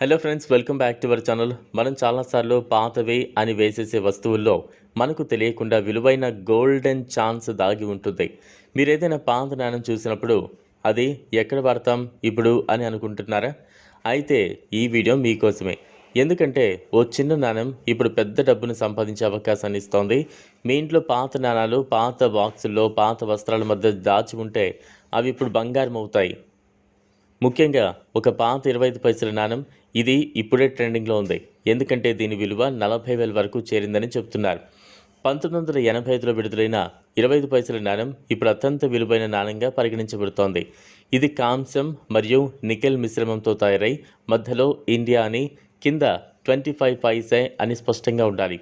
Hello friends welcome back to our channel మనం చాలాసార్లు పాతవి అని వేసేసే వస్తువుల్లో మనకు తెలియకుండా విలువైన గోల్డెన్ ఛాన్స్ దాగి ఉంటుంది. మీరు ఏదైనా పాత నాణం చూసినప్పుడు అది ఎక్కడ పడతాం ఇప్పుడు అని అనుకుంటున్నారా? అయితే ఈ వీడియో మీకోసమే. ఎందుకంటే ఓ చిన్న నాణం ఇప్పుడు పెద్ద డబ్బును సంపాదించే అవకాశాన్ని ఇస్తోంది. మీ ఇంట్లో పాత నాణాలు పాత బాక్సుల్లో పాత వస్త్రాల మధ్య దాచి ఉంటే అవి ఇప్పుడు బంగారం అవుతాయి. ముఖ్యంగా ఒక పాత ఇరవై ఐదు పైసల నాణం ఇది ఇప్పుడే ట్రెండింగ్లో ఉంది. ఎందుకంటే దీని విలువ నలభై వేల వరకు చేరిందని చెబుతున్నారు పంతొమ్మిది వందల ఎనభై ఐదులో విడుదలైన ఇరవై ఐదు పైసల నాణం ఇప్పుడు అత్యంత విలువైన నాణంగా పరిగణించబడుతోంది. ఇది కాంస్యం మరియు నికెల్ మిశ్రమంతో తయారై మధ్యలో ఇండియా అని కింద ట్వంటీ ఫైవ్ పైసే అని స్పష్టంగా ఉండాలి.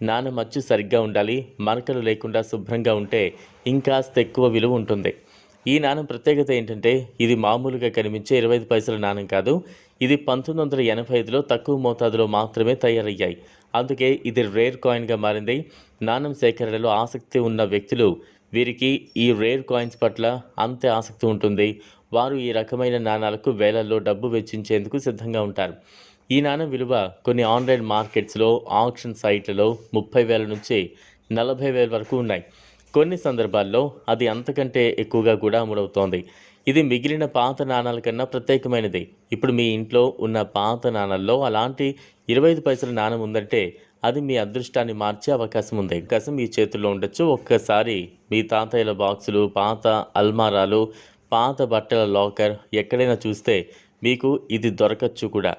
నాణం అచ్చు సరిగ్గా ఉండాలి మరకలు లేకుండా శుభ్రంగా ఉంటే ఇంకాస్త ఎక్కువ విలువ ఉంటుంది. ఈ నాణం ప్రత్యేకత ఏంటంటే ఇది మామూలుగా కనిపించే ఇరవై ఐదు పైసల నాణం కాదు. ఇది పంతొమ్మిది వందల ఎనభై ఐదులో తక్కువ మోతాదులో మాత్రమే తయారయ్యాయి. అందుకే ఇది రేర్ కాయిన్గా మారింది. నాణం సేకరణలో ఆసక్తి ఉన్న వ్యక్తులు వీరికి ఈ రేర్ కాయిన్స్ పట్ల అంతే ఆసక్తి ఉంటుంది. వారు ఈ రకమైన నాణాలకు వేలల్లో డబ్బు వెచ్చించేందుకు సిద్ధంగా ఉంటారు. ఈ నాణం విలువ కొన్ని ఆన్లైన్ మార్కెట్స్లో ఆక్షన్ సైట్లలో ముప్పై వేల నుంచి నలభై వేల వరకు ఉన్నాయి. కొన్ని సందర్భాల్లో అది అంతకంటే ఎక్కువగా కూడా అమ్ముడవుతోంది. ఇది మిగిలిన పాత నాణాల కన్నా ప్రత్యేకమైనది. ఇప్పుడు మీ ఇంట్లో ఉన్న పాత నాణాల్లో అలాంటి ఇరవై ఐదు పైసల నాణం ఉందంటే అది మీ అదృష్టాన్ని మార్చే అవకాశం ఉంది. అవకాశం మీ చేతుల్లో ఉండొచ్చు. ఒక్కసారి మీ తాతయ్యల బాక్సులు పాత అల్మారాలు పాత బట్టల లాకర్ ఎక్కడైనా చూస్తే మీకు ఇది దొరకచ్చు కూడా.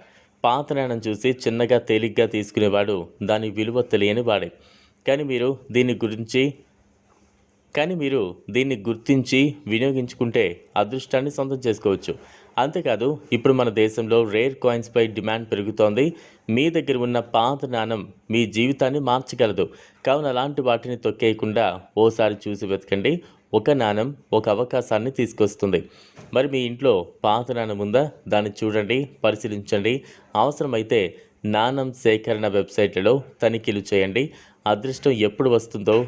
పాత నాణం చూసి చిన్నగా తేలిగ్గా తీసుకునేవాడు దాని విలువ తెలియని వాడే. కానీ మీరు దీని గురించి కానీ మీరు దీన్ని గుర్తించి వినియోగించుకుంటే అదృష్టాన్ని సొంతం చేసుకోవచ్చు. అంతేకాదు ఇప్పుడు మన దేశంలో రేర్ కాయిన్స్పై డిమాండ్ పెరుగుతోంది. మీ దగ్గర ఉన్న పాత నాణం మీ జీవితాన్ని మార్చగలదు. కావున అలాంటి వాటిని తొక్కేయకుండా ఓసారి చూసి వెతకండి. ఒక నాణం ఒక అవకాశాన్ని తీసుకొస్తుంది. మరి మీ ఇంట్లో పాత నాణం ఉందా? దాన్ని చూడండి పరిశీలించండి. అవసరమైతే నాణం సేకరణ వెబ్సైట్లలో తనిఖీలు చేయండి. అదృష్టం ఎప్పుడు వస్తుందో